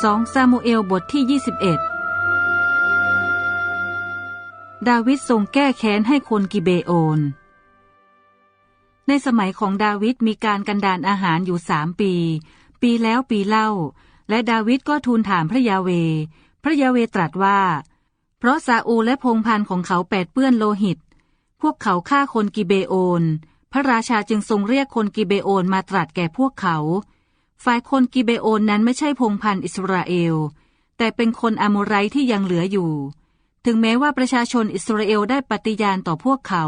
2ซามูเอลบทที่ 21 ดาวิดทรงแก้แค้นให้คนกิเบโอน ในสมัยของดาวิดมีการกันดานอาหารอยู่สามปี ปีแล้วปีเล่า และดาวิดก็ทูลถามพระยาเว พระยาเวตรัสว่า เพราะซาอูและพงพันของเขาแปดเปื้อนโลหิต พวกเขาฆ่าคนกิเบโอน พระราชาจึงทรงเรียกคนกิเบโอนมาตรัสแก่พวกเขา ฝ่ายคนกิเบโอนนั้นไม่ใช่พงพันธ์อิสราเอล แต่เป็นคนอาโมไรที่ยังเหลืออยู่ ถึงแม้ว่าประชาชนอิสราเอลได้ปฏิญาณต่อพวกเขา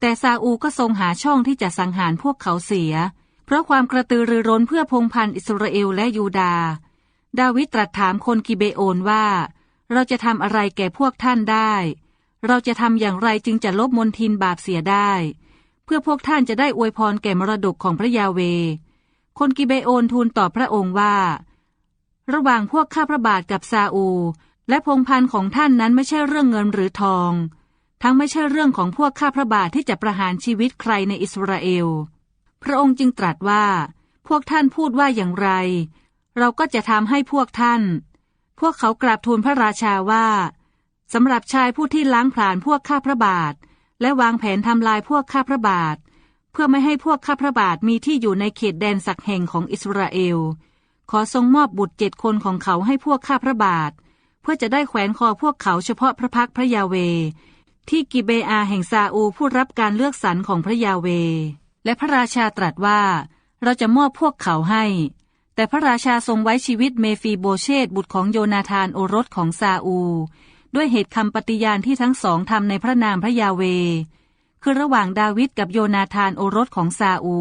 แต่ซาอูก็ทรงหาช่องที่จะสังหารพวกเขาเสีย เพราะความกระตือรือร้นเพื่อพงพันธ์อิสราเอลและยูดา ดาวิดตรัสถามคนกิเบโอนว่า เราจะทำอะไรแก่พวกท่านได้ เราจะทำอย่างไรจึงจะลบมนทินบาปเสียได้ เพื่อพวกท่านจะได้อวยพรแก่มรดกของพระยาเว คนกิเบโอนทูลตอบพระองค์ว่า ระหว่างพวกข้าพระบาทกับซาอู และพงพันธ์ของท่านนั้นไม่ใช่เรื่องเงินหรือทอง ทั้งไม่ใช่เรื่องของพวกข้าพระบาทที่จะประหารชีวิตใครในอิสราเอล พระองค์จึงตรัสว่า พวกท่านพูดว่าอย่างไร เราก็จะทำให้พวกท่าน พวกเขากราบทูลพระราชาว่าสำหรับชายผู้ที่ล้างผลาญพวกข้าพระบาท และวางแผนทำลายพวกข้าพระบาท เพื่อไม่ให้พวกข้าพระบาทมีที่อยู่ในเขตแดนสักแห่งของอิสราเอล ขอทรงมอบบุตรเจ็ดคนของเขาให้พวกข้าพระบาท เพื่อจะได้แขวนคอพวกเขาเฉพาะพระพักพระยาเว ที่กิเบอาแห่งซาอูผู้รับการเลือกสรรของพระยาเว และพระราชาตรัสว่า เราจะมอบพวกเขาให้ แต่พระราชาทรงไว้ชีวิตเมฟีโบเชตบุตรของโยนาธานโอรสของซาอู ด้วยเหตุคำปฏิญาณที่ทั้งสองทำในพระนามพระยาเว คือระหว่างดาวิดกับโยนาธานโอรสของซาอู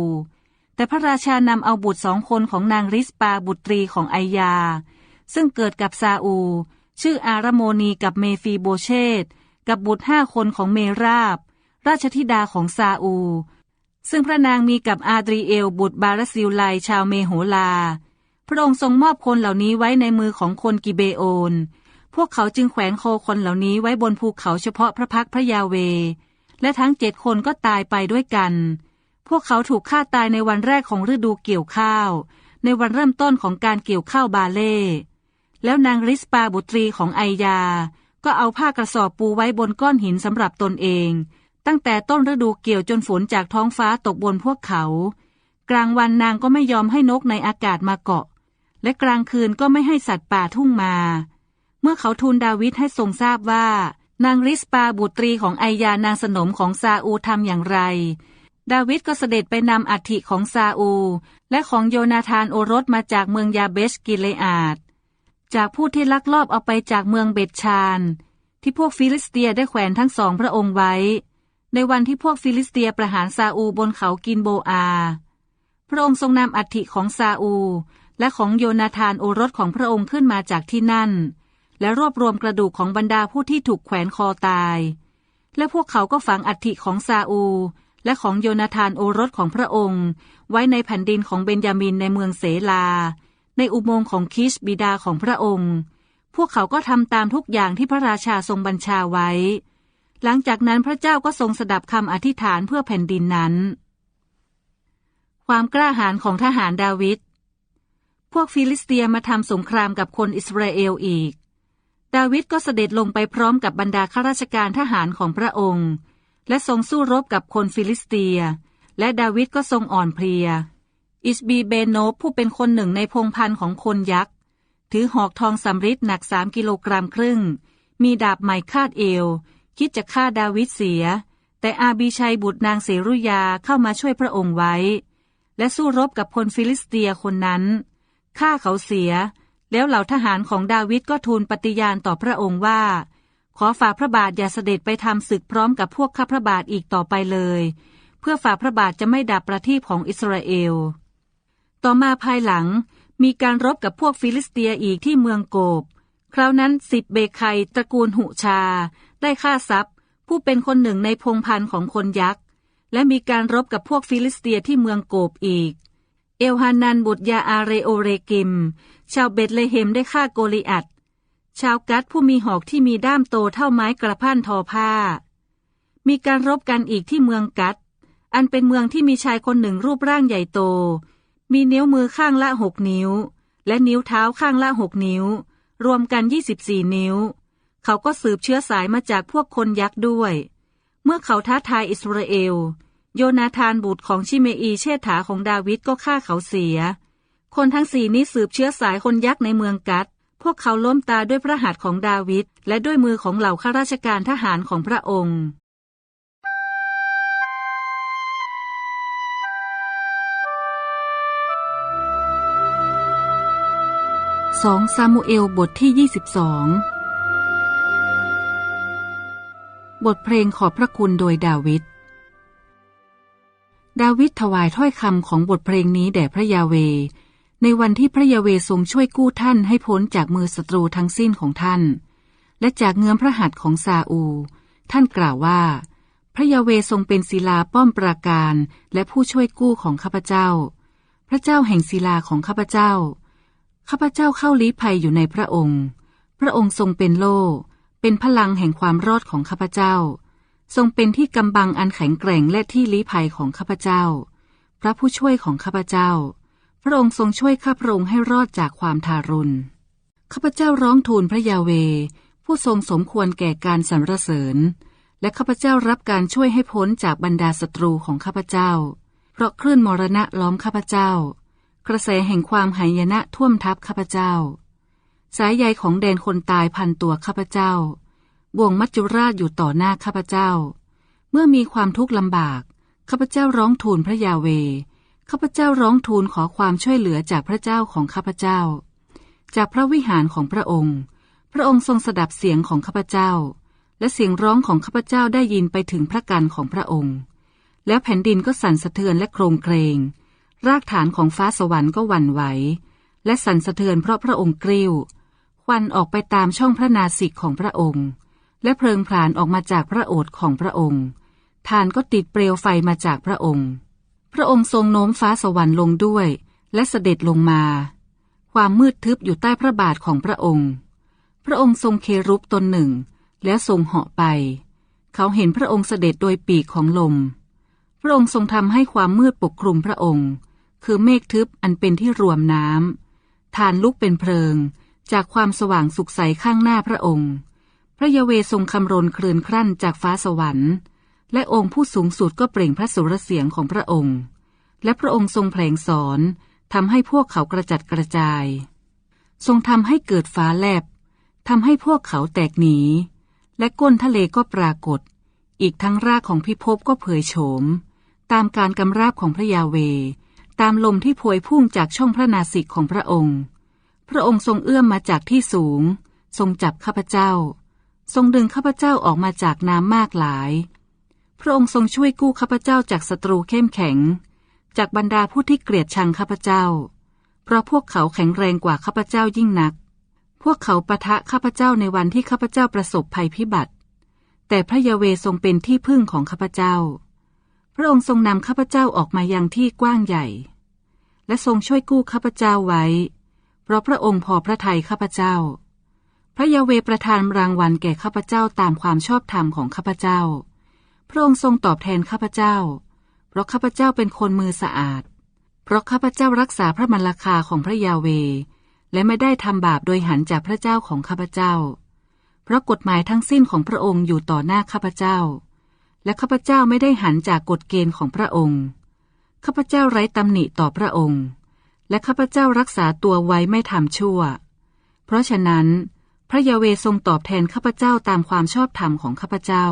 แต่พระราชานำเอาบุตรสองคนของนางริสปาบุตรีของไอยา ซึ่งเกิดกับซาอู ชื่ออารโมนีกับเมฟีโบเชตกับบุตรห้าคนของเมราบ ราชธิดาของซาอู ซึ่งพระนางมีกับอาดรีเอลบุตรบารซิลไลชาวเมโหลา พระองค์ทรงมอบคนเหล่านี้ไว้ในมือของคนกิเบโอน พวกเขาจึงแขวนโคคนเหล่านี้ไว้บนภูเขาเฉพาะพระพักพระยาเว และทั้งเจ็ดคนก็ตายไปด้วยกัน พวกเขาถูกฆ่าตายในวันแรกของฤดูเกี่ยวข้าว ในวันเริ่มต้นของการเกี่ยวข้าวบาเล่ แล้วนางริสปาบุตรีของไอยา ก็เอาผ้ากระสอบปูไว้บนก้อนหินสำหรับตนเอง ตั้งแต่ต้นฤดูเกี่ยวจนฝนจากท้องฟ้าตกบนพวกเขา กลางวันนางก็ไม่ยอมให้นกในอากาศมาเกาะ และกลางคืนก็ไม่ให้สัตว์ป่าทุ่งมา เมื่อเขาทูลดาวิดให้ทรงทราบว่า นางริสปาบุตรีของไอยานางสนมของซาอูทำอย่างไร ดาวิดก็เสด็จไปนำอัฐิของซาอู และของโยนาธานโอรสมาจากเมืองยาเบชกิเลอาด จากผู้ที่ลักลอบเอาไปจากเมืองเบตชาน ที่พวกฟิลิสเตียได้แขวนทั้งสองพระองค์ไว้ ในวันที่พวกฟิลิสเตียประหารซาอูบนเขากินโบอา พระองค์ทรงนำอัฐิของซาอู และของโยนาธานโอรสของพระองค์ขึ้นมาจากที่นั่น และรวบรวมกระดูกของบรรดาผู้ที่ถูกแขวนคอตาย และพวกเขาก็ฝังอัฐิของซาอูและของโยนาธานโอรสของพระองค์ ไว้ในแผ่นดินของเบนยามินในเมืองเสลา ในอุโมงค์ของคิชบิดาของพระองค์ พวกเขาก็ทำตามทุกอย่างที่พระราชาทรงบัญชาไว้ หลังจากนั้นพระเจ้าก็ทรงสดับคำอธิษฐานเพื่อแผ่นดินนั้น ความกล้าหาญของทหารดาวิดพวกฟิลิสเตียมาทำสงครามกับคนอิสราเอลอีก ดาวิดก็เสด็จลงไปพร้อมกับบรรดาข้าราชการทหารของพระองค์ และทรงสู้รบกับคนฟิลิสเตีย และดาวิดก็ทรงอ่อนเพลีย อิสบีเบโนผู้เป็นคนหนึ่งในพงพันของคนยักษ์ ถือหอกทองสำริดหนักสามกิโลกรัมครึ่ง มีดาบใหม่คาดเอว คิดจะฆ่าดาวิดเสีย แต่อาบีชัยบุตรนางเสรุยาเข้ามาช่วยพระองค์ไว้ และสู้รบกับคนฟิลิสเตียคนนั้นฆ่าเขาเสีย แล้วเหล่าทหารของดาวิดก็ทูลปฏิญาณต่อพระองค์ว่า ขอฝ่าพระบาทอย่าเสด็จไปทำศึกพร้อมกับพวกข้าพระบาทอีกต่อไปเลย เพื่อฝ่าพระบาทจะไม่ดับประทีปของอิสราเอล ต่อมาภายหลังมีการรบกับพวกฟิลิสเตียอีกที่เมืองโกบ คราวนั้นสิบเบคยตระกูลหุชา ได้ฆ่าทรัพย์ ผู้เป็นคนหนึ่งในพงพันธ์ของคนยักษ์ และมีการรบกับพวกฟิลิสเตียที่เมืองโกบอีก เอลฮานันบุตรยาอาเรโอเรกิม ชาวเบตเลเฮมได้ฆ่าโกลิอัดชาวกัดผู้มีหอกที่มีด้ามโตเท่าไม้กระพันทอผ้า มีการรบกันอีกที่เมืองกัดอันเป็นเมืองที่มีชายคนหนึ่งรูปร่างใหญ่โต มีนิ้วมือข้างละหกนิ้ว และนิ้วเท้าข้างละหกนิ้ว รวมกัน24นิ้ว เขาก็สืบเชื้อสายมาจากพวกคนยักษ์ด้วย เมื่อเขาท้าทายอิสราเอล โยนาธานบุตรของชิเมอีเชษฐาของดาวิดก็ฆ่าเขาเสีย คนทั้งสี่นี้สืบเชื้อสายคนยักษ์ในเมืองกัด พวกเขาล้มตาด้วยพระหัตถ์ของดาวิดและด้วยมือของเหล่าข้าราชการทหารของพระองค์สองซามูเอลบทที่ 22 บทเพลงขอบพระคุณโดยดาวิด ดาวิดถวายถ้อยคำของบทเพลงนี้แด่พระยาเว ในวันที่พระยาเวทรงช่วยกู้ท่านให้พ้นจากมือศัตรูทั้งสิ้นของท่าน และจากเงื้อมพระหัตถ์ของซาอู ท่านกล่าวว่า พระยาเวทรงเป็นศิลาป้อมปราการและผู้ช่วยกู้ของข้าพเจ้า พระเจ้าแห่งศิลาของข้าพเจ้า ข้าพเจ้าเข้าลี้ภัยอยู่ในพระองค์ พระองค์ทรงเป็นโล่เป็นพลังแห่งความรอดของข้าพเจ้า ทรงเป็นที่กำบังอันแข็งแกร่งและที่ลี้ภัยของข้าพเจ้า พระผู้ช่วยของข้าพเจ้า พระองค์ทรงช่วยข้าพระองค์ให้รอดจากความทารุณ ข้าพเจ้าร้องทูลพระยาเว ผู้ทรงสมควรแก่การสรรเสริญ และข้าพเจ้ารับการช่วยให้พ้นจากบรรดาศัตรูของข้าพเจ้า เพราะคลื่นมรณะล้อมข้าพเจ้า กระแสแห่งความหายนะท่วมทับข้าพเจ้า สายใยของแดนคนตายพันตัวข้าพเจ้า บ่วงมัจจุราชอยู่ต่อหน้าข้าพเจ้า เมื่อมีความทุกข์ลำบาก ข้าพเจ้าร้องทูลพระยาเว ข้าพเจ้าร้องทูลขอความช่วยเหลือจากพระเจ้าของข้าพเจ้า จากพระวิหารของพระองค์ พระองค์ทรงสดับเสียงของข้าพเจ้า และเสียงร้องของข้าพเจ้าได้ยินไปถึงพระกันของพระองค์ แล้วแผ่นดินก็สั่นสะเทือนและโครงเกรง รากฐานของฟ้าสวรรค์ก็หวั่นไหว และสั่นสะเทือนเพราะพระองค์กริ้วควันออกไปตามช่องพระนาสิกของพระองค์ และเพลิงพลานออกมาจากพระโอษฐ์ของพระองค์ทานก็ติดเปลวไฟมาจากพระองค์ พระองค์ทรงโน้มฟ้าสวรรค์ลงด้วย และเสด็จลงมา ความมืดทึบอยู่ใต้พระบาทของพระองค์ พระองค์ทรงเครุบตนหนึ่ง แล้วทรงเหาะไป เขาเห็นพระองค์เสด็จโดยปีกของลม พระองค์ทรงทำให้ความมืดปกคลุมพระองค์ คือเมฆทึบอันเป็นที่รวมน้ำทานลุกเป็นเพลิง จากความสว่างสุขใสข้างหน้าพระองค์ พระยาเวทรงคำรนคลื่นครั่นจากฟ้าสวรรค์ และองค์ผู้สูงสุดก็เปล่งพระสุรเสียงของพระองค์ และพระองค์ทรงแผลงสอนทำให้พวกเขากระจัดกระจาย ทรงทำให้เกิดฟ้าแลบทำให้พวกเขาแตกหนี และก้นทะเลก็ปรากฏ อีกทั้งรากของพิภพก็เผยโฉม ตามการกำราบของพระยาเว ตามลมที่พวยพุ่งจากช่องพระนาสิกของพระองค์ พระองค์ทรงเอื้อมมาจากที่สูง ทรงจับข้าพเจ้า ทรงดึงข้าพเจ้าออกมาจากน้ำมากหลาย พระองค์ทรงช่วยกู้ข้าพเจ้าจากศัตรูเข้มแข็ง จากบรรดาผู้ที่เกลียดชังข้าพเจ้า เพราะพวกเขาแข็งแรงกว่าข้าพเจ้ายิ่งนัก พวกเขาปะทะข้าพเจ้าในวันที่ข้าพเจ้าประสบภัยพิบัติ แต่พระยาเวทรงเป็นที่พึ่งของข้าพเจ้า พระองค์ทรงนำข้าพเจ้าออกมายังที่กว้างใหญ่ และทรงช่วยกู้ข้าพเจ้าไว้ เพราะพระองค์พอพระทัยข้าพเจ้า พระยาเวประทานรางวัลแก่ข้าพเจ้าตามความชอบธรรมของข้าพเจ้า พระองค์ทรงตอบแทนข้าพเจ้า เพราะข้าพเจ้าเป็นคนมือสะอาด เพราะข้าพเจ้ารักษาพระมรรคาของพระยาเว และไม่ได้ทำบาปโดยหันจากพระเจ้าของข้าพเจ้า เพราะกฎหมายทั้งสิ้นของพระองค์อยู่ต่อหน้าข้าพเจ้า และข้าพเจ้าไม่ได้หันจากกฎเกณฑ์ของพระองค์ ข้าพเจ้าไร้ตำหนิต่อพระองค์ และข้าพเจ้ารักษาตัวไว้ไม่ทำชั่ว เพราะฉะนั้น พระยาเวทรงตอบแทนข้าพเจ้าตามความชอบธรรมของข้าพเจ้า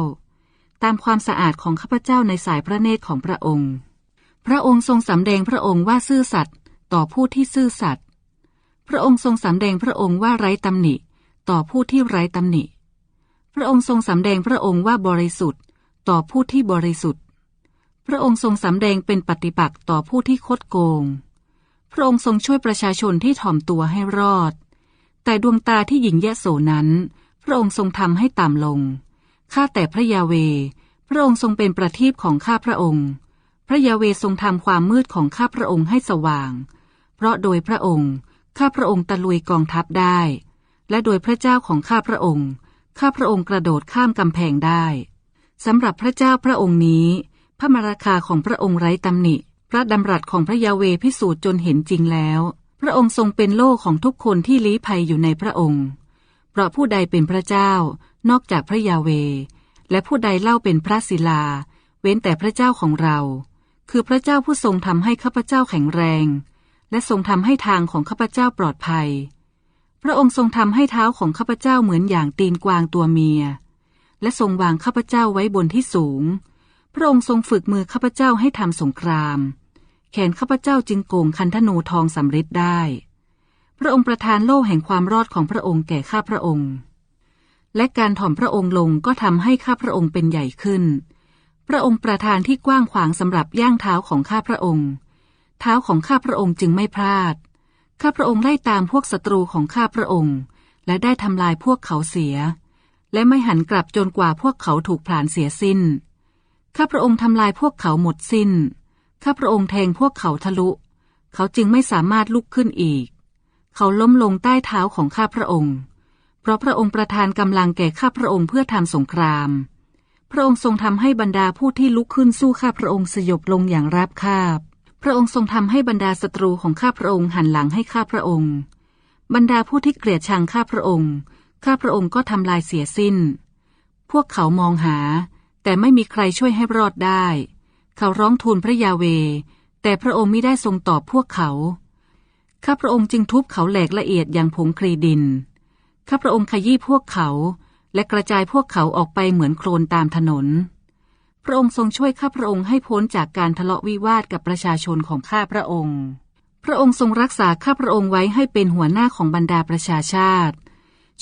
ตามความสะอาดของข้าพเจ้าในสายพระเนตรของพระองค์ พระองค์ทรงสำแดงพระองค์ว่าซื่อสัตย์ต่อผู้ที่ซื่อสัตย์พระองค์ทรงสำแดงพระองค์ว่าไร้ตำหนิ ต่อผู้ที่ไร้ตำหนิ พระองค์ทรงสำแดงพระองค์ว่าบริสุทธิ์ ต่อผู้ที่บริสุทธิ์ พระองค์ทรงสำแดงเป็นปฏิปักษ์ต่อผู้ที่คดโกง พระองค์ทรงช่วยประชาชนที่ถ่อมตัวให้รอด แต่ดวงตาที่หญิงยะโสนั้น พระองค์ทรงทำให้ต่ำลง ข้าแต่พระยาเว พระองค์ทรงเป็นประทีปของข้าพระองค์ พระยาเวทรงทำความมืดของข้าพระองค์ให้สว่าง เพราะโดยพระองค์ ข้าพระองค์ตะลุยกองทัพได้ และโดยพระเจ้าของข้าพระองค์ ข้าพระองค์กระโดดข้ามกำแพงได้สำหรับพระเจ้าพระองค์นี้ พระมราคาของพระองค์ไร้ตำหนิ พระดำรัสของพระยาเวพิสูจน์จนเห็นจริงแล้ว พระองค์ทรงเป็นโล่ของทุกคนที่ลี้ภัยอยู่ในพระองค์ เพราะผู้ใดเป็นพระเจ้า นอกจากพระยาเว และผู้ใดเล่าเป็นพระศิลา เว้นแต่พระเจ้าของเรา คือพระเจ้าผู้ทรงทำให้ข้าพเจ้าแข็งแรง และทรงทำให้ทางของข้าพเจ้าปลอดภัย พระองค์ทรงทำให้เท้าของข้าพเจ้าเหมือนอย่างตีนกวางตัวเมีย และทรงวางข้าพเจ้าไว้บนที่สูง พระองค์ทรงฝึกมือข้าพเจ้าให้ทำสงคราม แขนข้าพเจ้าจึงโกงคันธนูทองสำริดได้ พระองค์ประทานโล่แห่งความรอดของพระองค์แก่ข้าพระองค์ และการถ่อมพระองค์ลงก็ทำให้ข้าพระองค์เป็นใหญ่ขึ้น พระองค์ประทานที่กว้างขวางสำหรับย่างเท้าของข้าพระองค์ เท้าของข้าพระองค์จึงไม่พลาด ข้าพระองค์ไล่ตามพวกศัตรูของข้าพระองค์ และได้ทำลายพวกเขาเสีย และไม่หันกลับจนกว่าพวกเขาถูกผลาญเสียสิ้น ข้าพระองค์ทำลายพวกเขาหมดสิ้น ข้าพระองค์แทงพวกเขาทะลุ เขาจึงไม่สามารถลุกขึ้นอีก เขาล้มลงใต้เท้าของข้าพระองค์ เพราะพระองค์ประทานกำลังแก่ข้าพระองค์เพื่อทำสงคราม พระองค์ทรงทำให้บรรดาผู้ที่ลุกขึ้นสู้ข้าพระองค์สยบลงอย่างราบคาบ พระองค์ทรงทำให้บรรดาศัตรูของข้าพระองค์หันหลังให้ข้าพระองค์ บรรดาผู้ที่เกลียดชังข้าพระองค์ ข้าพระองค์ก็ทำลายเสียสิ้น พวกเขามองหา แต่ไม่มีใครช่วยให้รอดได้ เขาร้องทูลพระยาเว แต่พระองค์ไม่ได้ทรงตอบพวกเขา ข้าพระองค์จึงทุบเขาแหลกละเอียดอย่างผงคลีดิน ข้าพระองค์ขยี้พวกเขา และกระจายพวกเขาออกไปเหมือนโคลนตามถนน พระองค์ทรงช่วยข้าพระองค์ให้พ้นจากการทะเลาะวิวาทกับประชาชนของข้าพระองค์ พระองค์ทรงรักษาข้าพระองค์ไว้ให้เป็นหัวหน้าของบรรดาประชาชาติ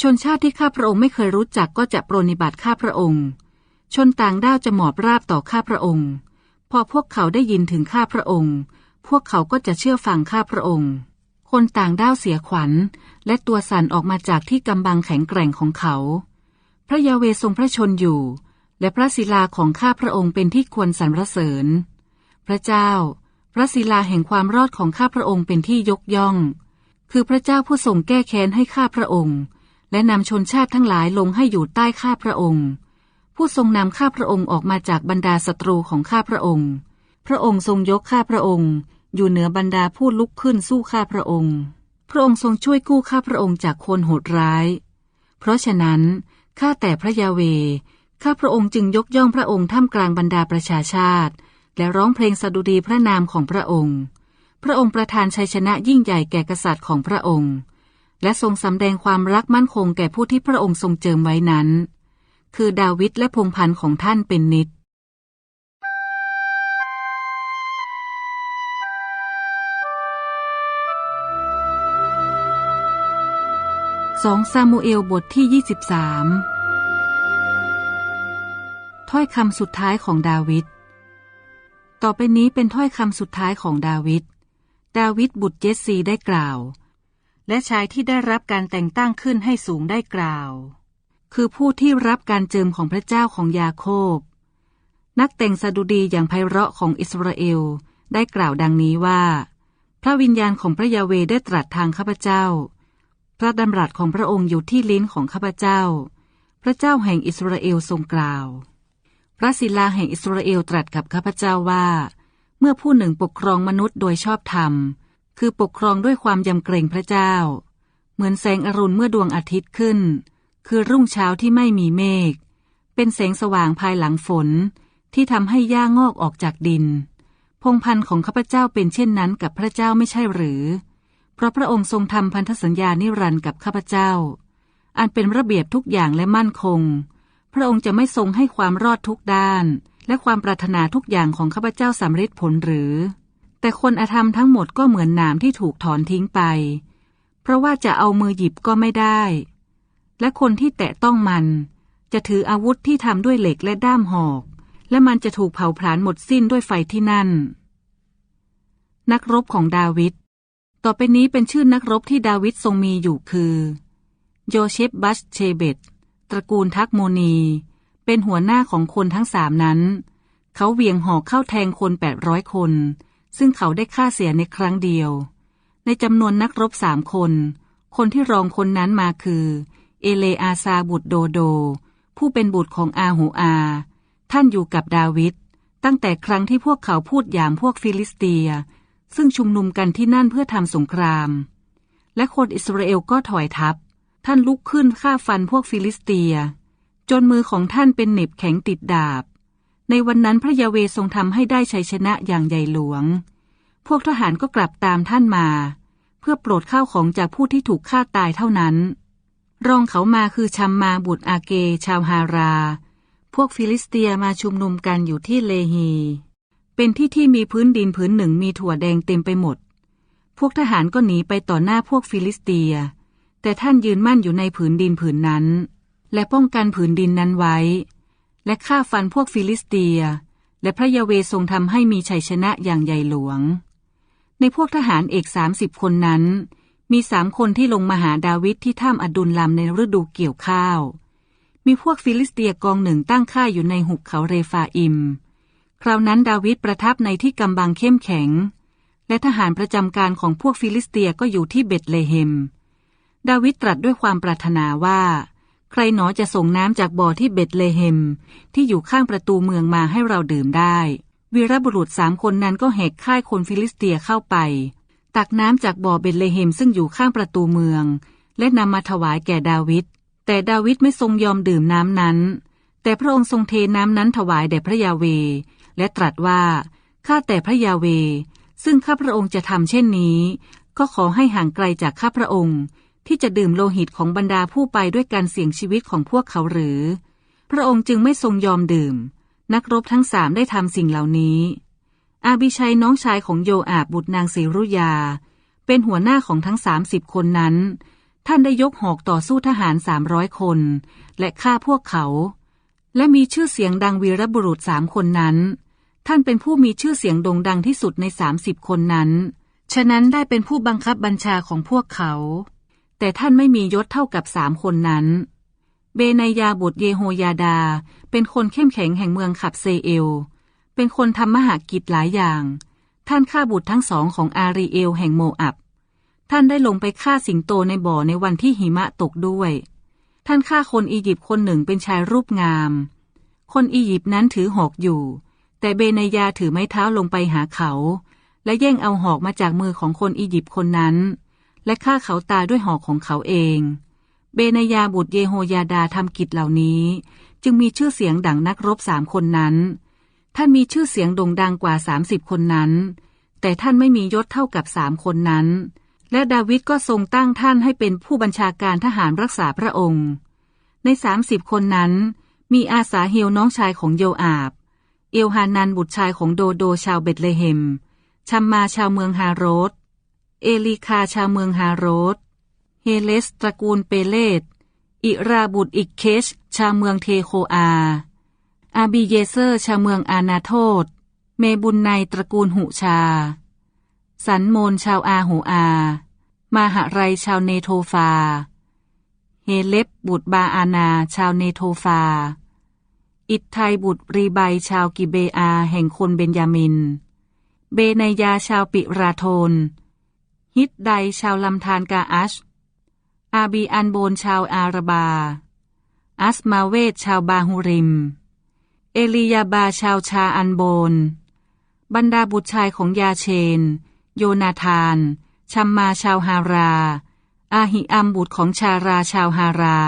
ชนชาติที่ข้าพระองค์ไม่เคยรู้จักก็จะปรนิบัติข้าพระองค์ ชนต่างด้าวจะหมอบราบต่อข้าพระองค์ พอพวกเขาได้ยินถึงข้าพระองค์ พวกเขาก็จะเชื่อฟังข้าพระองค์ คนต่างด้าวเสียขวัญ และตัวสั่นออกมาจากที่กำบังแข็งแกร่งของเขา พระยาเวทรงพระชนอยู่ และพระศิลาของข้าพระองค์เป็นที่ควรสรรเสริญ พระเจ้า พระศิลาแห่งความรอดของข้าพระองค์เป็นที่ยกย่อง คือพระเจ้าผู้ทรงแก้แค้นให้ข้าพระองค์ และนำชนชาติทั้งหลายลงให้อยู่ใต้ข้าพระองค์ ผู้ทรงนำข้าพระองค์ออกมาจากบรรดาศัตรูของข้าพระองค์ พระองค์ทรงยกข้าพระองค์ อยู่เหนือบรรดาผู้ลุกขึ้นสู้ข้าพระองค์ พระองค์ทรงช่วยกู้ข้าพระองค์จากคนโหดร้าย เพราะฉะนั้นข้าแต่พระยาเว ข้าพระองค์จึงยกย่องพระองค์ท่ามกลางบรรดาประชาชาติ และร้องเพลงสดุดีพระนามของพระองค์ พระองค์ประทานชัยชนะยิ่งใหญ่แก่กษัตริย์ของพระองค์ และทรงสำแดงความรักมั่นคงแก่ผู้ที่พระองค์ทรงเจิมไว้นั้น คือดาวิดและพงพันธ์ของท่านเป็นนิจสองซามูเอลบทที่ 23 ถ้อยคำสุดท้ายของดาวิด ต่อไปนี้เป็นถ้อยคำสุดท้ายของดาวิด ดาวิดบุตรเจสซีได้กล่าว และชายที่ได้รับการแต่งตั้งขึ้นให้สูงได้กล่าว คือผู้ที่รับการเจิมของพระเจ้าของยาโคบ นักแต่งสดุดีอย่างไพเราะของอิสราเอลได้กล่าวดังนี้ว่า พระวิญญาณของพระยาเวได้ตรัสทางข้าพเจ้า พระดำรัสของพระองค์อยู่ที่ลิ้นของข้าพเจ้า พระเจ้าแห่งอิสราเอลทรงกล่าว พระศิลาแห่งอิสราเอลตรัสกับข้าพเจ้าว่า เมื่อผู้หนึ่งปกครองมนุษย์โดยชอบธรรม คือปกครองด้วยความยำเกรงพระเจ้า เหมือนแสงอรุณเมื่อดวงอาทิตย์ขึ้น คือรุ่งเช้าที่ไม่มีเมฆ เป็นแสงสว่างภายหลังฝนที่ทำให้หญ้างอกออกจากดิน พงพันธ์ของข้าพเจ้าเป็นเช่นนั้นกับพระเจ้าไม่ใช่หรือ เพราะพระองค์ทรงทำพันธสัญญานิรันดร์กับข้าพเจ้า อันเป็นระเบียบทุกอย่างและมั่นคง พระองค์จะไม่ทรงให้ความรอดทุกด้าน และความปรารถนาทุกอย่างของข้าพเจ้าสำเร็จผลหรือ แต่คนอธรรมทั้งหมดก็เหมือนหนามที่ถูกถอนทิ้งไป เพราะว่าจะเอามือหยิบก็ไม่ได้ และคนที่แตะต้องมัน จะถืออาวุธที่ทำด้วยเหล็กและด้ามหอก และมันจะถูกเผาผลาญหมดสิ้นด้วยไฟที่นั่น นักรบของดาวิดต่อไปนี้เป็นชื่อนักรบที่ดาวิดทรงมีอยู่คือ โยเชฟบัชเชเบตตระกูลทักโมนี เป็นหัวหน้าของคนทั้งสามนั้น เขาเหวี่ยงหอกเข้าแทงคนแปดร้อยคน ซึ่งเขาได้ฆ่าเสียในครั้งเดียว ในจำนวนนักรบสามคน คนที่รองคนนั้นมาคือ เอเลอาซาบุตรโดโด ผู้เป็นบุตรของอาหูอา ท่านอยู่กับดาวิดตั้งแต่ครั้งที่พวกเขาพูดยามพวกฟิลิสเตีย ซึ่งชุมนุมกันที่นั่นเพื่อทำสงคราม และคนอิสราเอลก็ถอยทัพ ท่านลุกขึ้นฆ่าฟันพวกฟิลิสเตีย จนมือของท่านเป็นเหน็บแข็งติดดาบ ในวันนั้นพระยาเวทรงทำให้ได้ชัยชนะอย่างใหญ่หลวง พวกทหารก็กลับตามท่านมา เพื่อโปรดข้าวของจากผู้ที่ถูกฆ่าตายเท่านั้น รองเขามาคือชัมมาบุตรอาเก ชาวฮารา พวกฟิลิสเตียมาชุมนุมกันอยู่ที่เลฮี เป็นที่ที่มีพื้นดินพื้นหนึ่งมีถั่วแดงเต็มไปหมด พวกทหารก็หนีไปต่อหน้าพวกฟิลิสเตีย แต่ท่านยืนมั่นอยู่ในผืนดินผืนนั้น และป้องกันผืนดินนั้นไว้ และฆ่าฟันพวกฟิลิสเตีย และพระยาเวทรงทำให้มีชัยชนะอย่างใหญ่หลวง ในพวกทหารเอกสามสิบคนนั้น มีสามคนที่ลงมาหาดาวิดที่ถ้ำอดุลลำในฤดูเกี่ยวข้าว มีพวกฟิลิสเตียกองหนึ่งตั้งค่ายอยู่ในหุบเขาเรฟาอิม คราวนั้นดาวิดประทับในที่กำบังเข้มแข็ง และทหารประจำการของพวกฟิลิสเตียก็อยู่ที่เบตเลเฮม ดาวิดตรัสด้วยความปรารถนาว่า ใครหนอจะส่งน้ำจากบ่อที่เบตเลเฮม ที่อยู่ข้างประตูเมืองมาให้เราดื่มได้วีรบุรุษสามคนนั้นก็แหกค่ายคนฟิลิสเตียเข้าไป ตักน้ำจากบ่อเบตเลเฮมซึ่งอยู่ข้างประตูเมือง และนำมาถวายแก่ดาวิด แต่ดาวิดไม่ทรงยอมดื่มน้ำนั้น แต่พระองค์ทรงเทน้ำนั้นถวายแด่พระยาเว และตรัสว่า ข้าแต่พระยาเว ซึ่งข้าพระองค์จะทำเช่นนี้ ก็ขอให้ห่างไกลจากข้าพระองค์ ที่จะดื่มโลหิตของบรรดาผู้ไปด้วยการเสี่ยงชีวิตของพวกเขาหรือ พระองค์จึงไม่ทรงยอมดื่ม นักรบทั้งสามได้ทำสิ่งเหล่านี้ อาบิชัยน้องชายของโยอาบบุตรนางเสรุยา เป็นหัวหน้าของทั้งสามสิบคนนั้น ท่านได้ยกหอกต่อสู้ทหารสามร้อยคน และฆ่าพวกเขา และมีชื่อเสียงดังวีรบุรุษสามคนนั้น ท่านเป็นผู้มีชื่อเสียงโด่งดังที่สุดในสามสิบคนนั้น ฉะนั้นได้เป็นผู้บังคับบัญชาของพวกเขา แต่ท่านไม่มียศเท่ากับสามคนนั้น เบนายาบุตรเยโฮยาดา เป็นคนเข้มแข็งแห่งเมืองขับเซเอล เป็นคนทำมหากิจหลายอย่าง ท่านฆ่าบุตรทั้งสองของอารีเอลแห่งโมอับ ท่านได้ลงไปฆ่าสิงโตในบ่อในวันที่หิมะตกด้วย ท่านฆ่าคนอียิปต์คนหนึ่งเป็นชายรูปงาม คนอียิปต์นั้นถือหอกอยู่ แต่เบนายาถือไม้เท้าลงไปหาเขา และแย่งเอาหอกมาจากมือของคนอียิปต์คนนั้น และฆ่าเขาตายด้วยหอกของเขาเอง เบนายาบุตรเยโฮยาดาทำกิจเหล่านี้ จึงมีชื่อเสียงดังนักรบสามคนนั้น ท่านมีชื่อเสียงโด่งดังกว่าสามสิบคนนั้น แต่ท่านไม่มียศเท่ากับสามคนนั้น และดาวิดก็ทรงตั้งท่านให้เป็นผู้บัญชาการทหารรักษาพระองค์ ในสามสิบคนนั้น มีอาสาเฮลน้องชายของโยอาบ เอลฮานันบุตรชายของโดโดชาวเบตเลเฮม ชัมมาชาวเมืองฮาโรดเอลีคาชาวเมืองฮาโรดเฮเลสตระกูลเปเลตอิราบุตรอิกเคช ชาวเมืองเทโคอา อาบีเยเซอร์ชาวเมืองอานาโทษ เมบุญในตระกูลหุชา สันโมนชาวอาหูอา มาหะไรชาวเนโทฟา เฮเลบบุตรบาอานาชาวเนโทฟา อิทไทยบุตรรีไบชาวกิเบอาแห่งคนเบนยามิน เบนายาชาวปิราโทน ฮิตไดชาวลำธารกาอัช อาบีอันโบนชาวอาราบา อัสมาเวทชาวบาฮูริม เอลียาบาชาวชาอันโบน บรรดาบุตรชายของยาเชน โยนาธาน ชัมมาชาวฮารา อาหิอัมบุตรของชาราชาวฮารา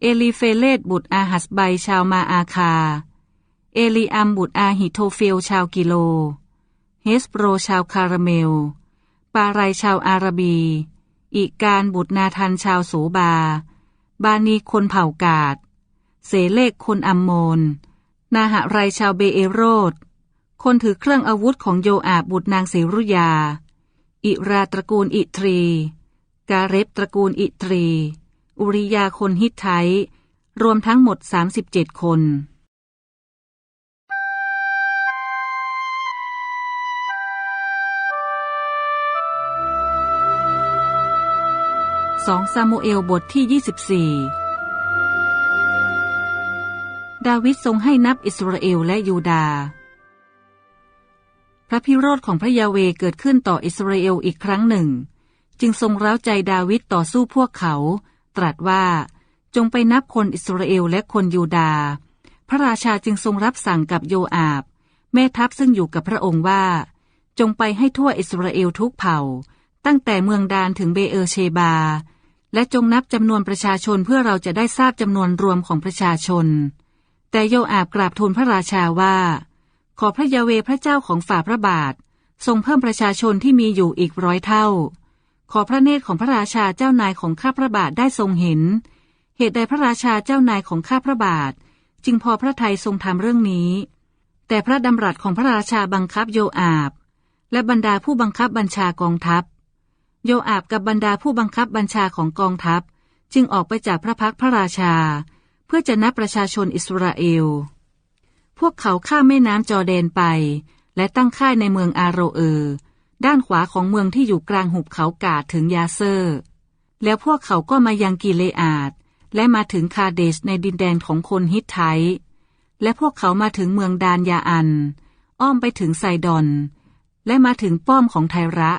เอลีเฟเลตบุตรอาหัสไบชาวมาอาคา เอลีอัมบุตรอาหิโทเฟลชาวกิโล เฮสโปรชาวคาราเมล ปาไรชาวอาราบี อีการบุตรนาทันชาวโสบา บานีคนเผ่ากาด เสเลกคนอัมโมน นาหะไรชาวเบเอโรดคนถือเครื่องอาวุธของโยอาบบุตรนางเสรุยา อิราตระกูลอิตรี กาเรบตระกูลอิตรี อุริยาคนฮิตไทรวมทั้งหมด 37 คน สองซามูเอลบทที่ 24 ดาวิดทรงให้นับอิสราเอลและยูดาห์พระพิโรธของพระยาเวเกิดขึ้นต่ออิสราเอลอีกครั้งหนึ่ง จึงทรงร้าวใจดาวิดต่อสู้พวกเขา ตรัสว่าจงไปนับคนอิสราเอลและคนยูดาห์พระราชาจึงทรงรับสั่งกับโยอาบ แม่ทัพซึ่งอยู่กับพระองค์ว่า จงไปให้ทั่วอิสราเอลทุกเผ่า ตั้งแต่เมืองดานถึงเบเอเชบา และจงนับจำนวนประชาชนเพื่อเราจะได้ทราบจำนวนรวมของประชาชน แต่โยอาบกราบทูลพระราชาว่า ขอพระยาเวพระเจ้าของฝ่าพระบาท ทรงเพิ่มประชาชนที่มีอยู่อีกร้อยเท่า ขอพระเนตรของพระราชาเจ้านายของข้าพระบาทได้ทรงเห็น เหตุใดพระราชาเจ้านายของข้าพระบาท จึงพอพระทัยทรงทำเรื่องนี้ แต่พระดำรัสของพระราชาบังคับโยอาบ และบรรดาผู้บังคับบัญชากองทัพ โยอาบกับบรรดาผู้บังคับบัญชาของกองทัพ จึงออกไปจากพระพักพระราชา พื่อจะนับประชาชนอิสราเอล พวกเขาข้ามแม่น้ำจอแดนไป และตั้งค่ายในเมืองอาโรเออร์ด้านขวาของเมืองที่อยู่กลางหุบเขากาดถึงยาเซอร์ แล้วพวกเขาก็มายังกิเลอาด และมาถึงคาเดชในดินแดนของคนฮิตไทและพวกเขามาถึงเมืองดานยาอัน อ้อมไปถึงไซดอน และมาถึงป้อมของไทระ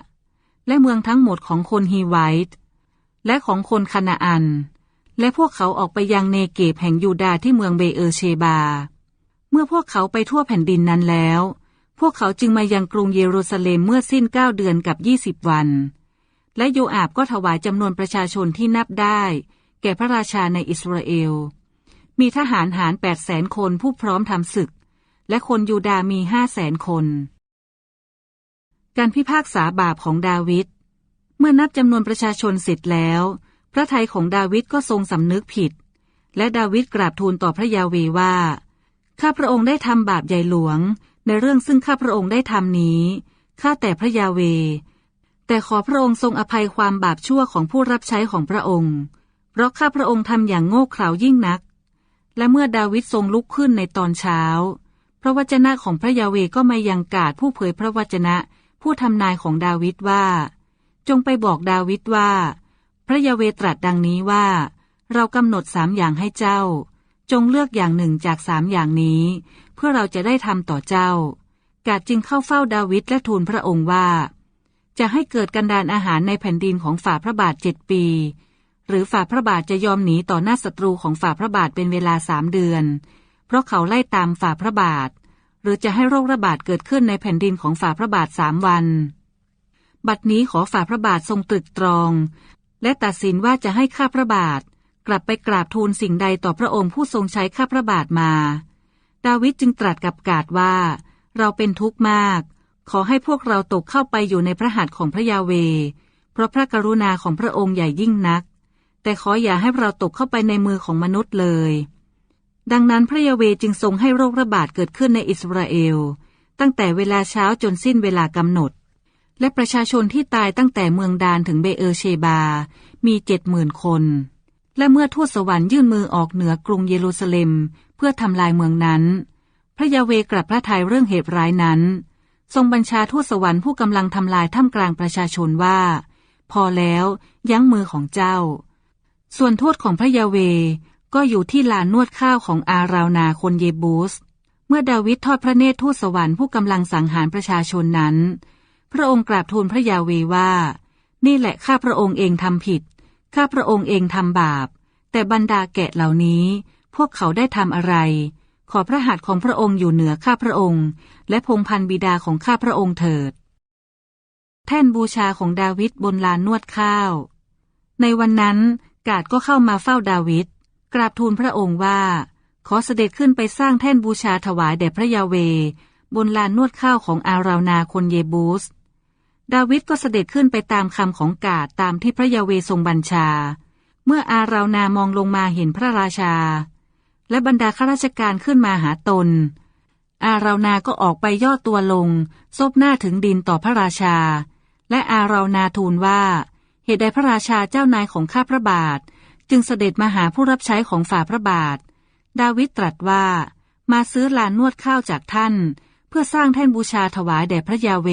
และเมืองทั้งหมดของคนฮีไวท์และของคนคานาอัน และพวกเขาออกไปยังเนเกบแห่งยูดาห์ที่เมืองเบเออเชบา เมื่อพวกเขาไปทั่วแผ่นดินนั้นแล้ว พวกเขาจึงมายังกรุงเยรูซาเล็มเมื่อสิ้นเก้าเดือนกับยี่สิบวัน และโยอาบก็ถวายจำนวนประชาชนที่นับได้ แก่พระราชาในอิสราเอล มีทหารหารแปดแสนคนผู้พร้อมทำศึก และคนยูดาห์มีห้าแสนคน การพิพากษาบาปของดาวิดเมื่อนับจำนวนประชาชนเสร็จแล้ว พระทัยของดาวิดก็ทรงสำนึกผิด และดาวิดกราบทูลต่อพระยาเวว่า ข้าพระองค์ได้ทำบาปใหญ่หลวง ในเรื่องซึ่งข้าพระองค์ได้ทำนี้ ข้าแต่พระยาเว แต่ขอพระองค์ทรงอภัยความบาปชั่วของผู้รับใช้ของพระองค์ เพราะข้าพระองค์ทำอย่างโง่เขลายิ่งนัก และเมื่อดาวิดทรงลุกขึ้นในตอนเช้า พระวจนะของพระยาเวก็มายังกาดผู้เผยพระวจนะ ผู้ทำนายของดาวิดว่า จงไปบอกดาวิดว่า พระยาเวตรัสดังนี้ว่า เรากำหนดสามอย่างให้เจ้า จงเลือกอย่างหนึ่งจากสามอย่างนี้ เพื่อเราจะได้ทำต่อเจ้า กาดจึงเข้าเฝ้าดาวิดและทูลพระองค์ว่า จะให้เกิดกันดานอาหารในแผ่นดินของฝ่าพระบาทเจ็ดปี หรือฝ่าพระบาทจะยอมหนีต่อหน้าศัตรูของฝ่าพระบาทเป็นเวลาสามเดือน เพราะเขาไล่ตามฝ่าพระบาท หรือจะให้โรคระบาดเกิดขึ้นในแผ่นดินของฝ่าพระบาทสามวันบัดนี้ขอฝ่าพระบาททรงตรึกตรอง และตัดสินว่าจะให้ข้าพระบาท กลับไปกราบทูลสิ่งใดต่อพระองค์ผู้ทรงใช้ข้าพระบาทมา ดาวิดจึงตรัสกับกาดว่า เราเป็นทุกข์มาก ขอให้พวกเราตกเข้าไปอยู่ในพระหัตถ์ของพระยาเว เพราะพระกรุณาของพระองค์ใหญ่ยิ่งนัก แต่ขออย่าให้เราตกเข้าไปในมือของมนุษย์เลย ดังนั้นพระยาเวจึงทรงให้โรคระบาดเกิดขึ้นในอิสราเอล ตั้งแต่เวลาเช้าจนสิ้นเวลากำหนด และประชาชนที่ตายตั้งแต่เมืองดานถึงเบเอเชบา มีเจ็ดหมื่นคน และเมื่อทูตสวรรค์ยื่นมือออกเหนือกรุงเยรูซาเล็ม เพื่อทำลายเมืองนั้น พระยาเวกลับพระทัยเรื่องเหตุร้ายนั้น ทรงบัญชาทูตสวรรค์ผู้กำลังทำลายท่ามกลางประชาชนว่า พอแล้วยั้งมือของเจ้า ส่วนโทษของพระยาเวก็อยู่ที่ลานนวดข้าวของอารานาคนเยบูส เมื่อดาวิดทอดพระเนตรทูตสวรรค์ผู้กำลังสังหารประชาชนนั้น พระองค์กราบทูลพระยาเวว่า นี่แหละข้าพระองค์เองทำผิด ข้าพระองค์เองทำบาป แต่บรรดาแกะเหล่านี้ พวกเขาได้ทำอะไร ขอพระหัตถ์ของพระองค์อยู่เหนือข้าพระองค์ และพงพันบิดาของข้าพระองค์เถิด แท่นบูชาของดาวิดบนลานนวดข้าว ในวันนั้นกาดก็เข้ามาเฝ้าดาวิดกราบทูลพระองค์ว่า ขอเสด็จขึ้นไปสร้างแท่นบูชาถวายแด่พระยาเว บนลานนวดข้าวของอารานาคนเยบูส ดาวิดก็เสด็จขึ้นไปตามคำของกาดตามที่พระยาเวทรงบัญชา เมื่ออาราวนามองลงมาเห็นพระราชา และบรรดาข้าราชการขึ้นมาหาตน อาราวนาก็ออกไปย่อตัวลง ซบหน้าถึงดินต่อพระราชา และอาราวนาทูลว่า เหตุใดพระราชาเจ้านายของข้าพระบาท จึงเสด็จมาหาผู้รับใช้ของฝ่าพระบาท ดาวิดตรัสว่า มาซื้อลานนวดข้าวจากท่าน เพื่อสร้างแท่นบูชาถวายแด่พระยาเว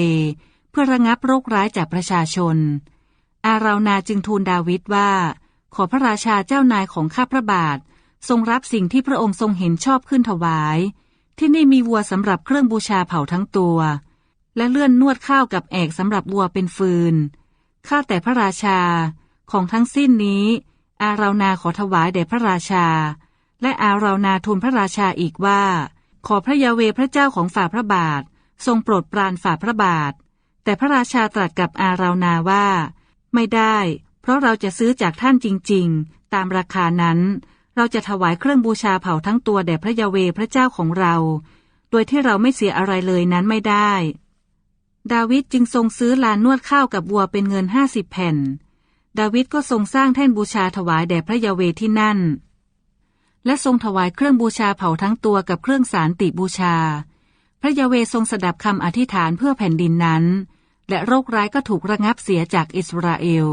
เพื่อระงับโรคร้ายจากประชาชน อาราวนาจึงทูลดาวิดว่า ขอพระราชาเจ้านายของข้าพระบาท ทรงรับสิ่งที่พระองค์ทรงเห็นชอบขึ้นถวาย ที่นี่มีวัวสำหรับเครื่องบูชาเผาทั้งตัว และเลื่อนนวดข้าวกับแอกสำหรับวัวเป็นฟืน ข้าแต่พระราชา ของทั้งสิ้นนี้ อาราวนาขอถวายแด่พระราชา และอาราวนาทูลพระราชาอีกว่า ขอพระยาเวพระเจ้าของฝ่าพระบาท ทรงโปรดปรานฝ่าพระบาท แต่พระราชาตรัสกับอาราวนาว่า ไม่ได้ เพราะเราจะซื้อจากท่านจริง ๆ ตามราคานั้น เราจะถวายเครื่องบูชาเผาทั้งตัวแด่พระยาเวพระเจ้าของเรา โดยที่เราไม่เสียอะไรเลยนั้นไม่ได้ ดาวิดจึงทรงซื้อลานนวดข้าวกับวัวเป็นเงินห้าสิบแผ่น ดาวิดก็ทรงสร้างแท่นบูชาถวายแด่พระยาเวที่นั่น และทรงถวายเครื่องบูชาเผาทั้งตัวกับเครื่องสารติบูชา พระยาเวทรงสดับคำอธิษฐานเพื่อแผ่นดินนั้น และโรคร้ายก็ถูกระงับเสียจากอิสราเอล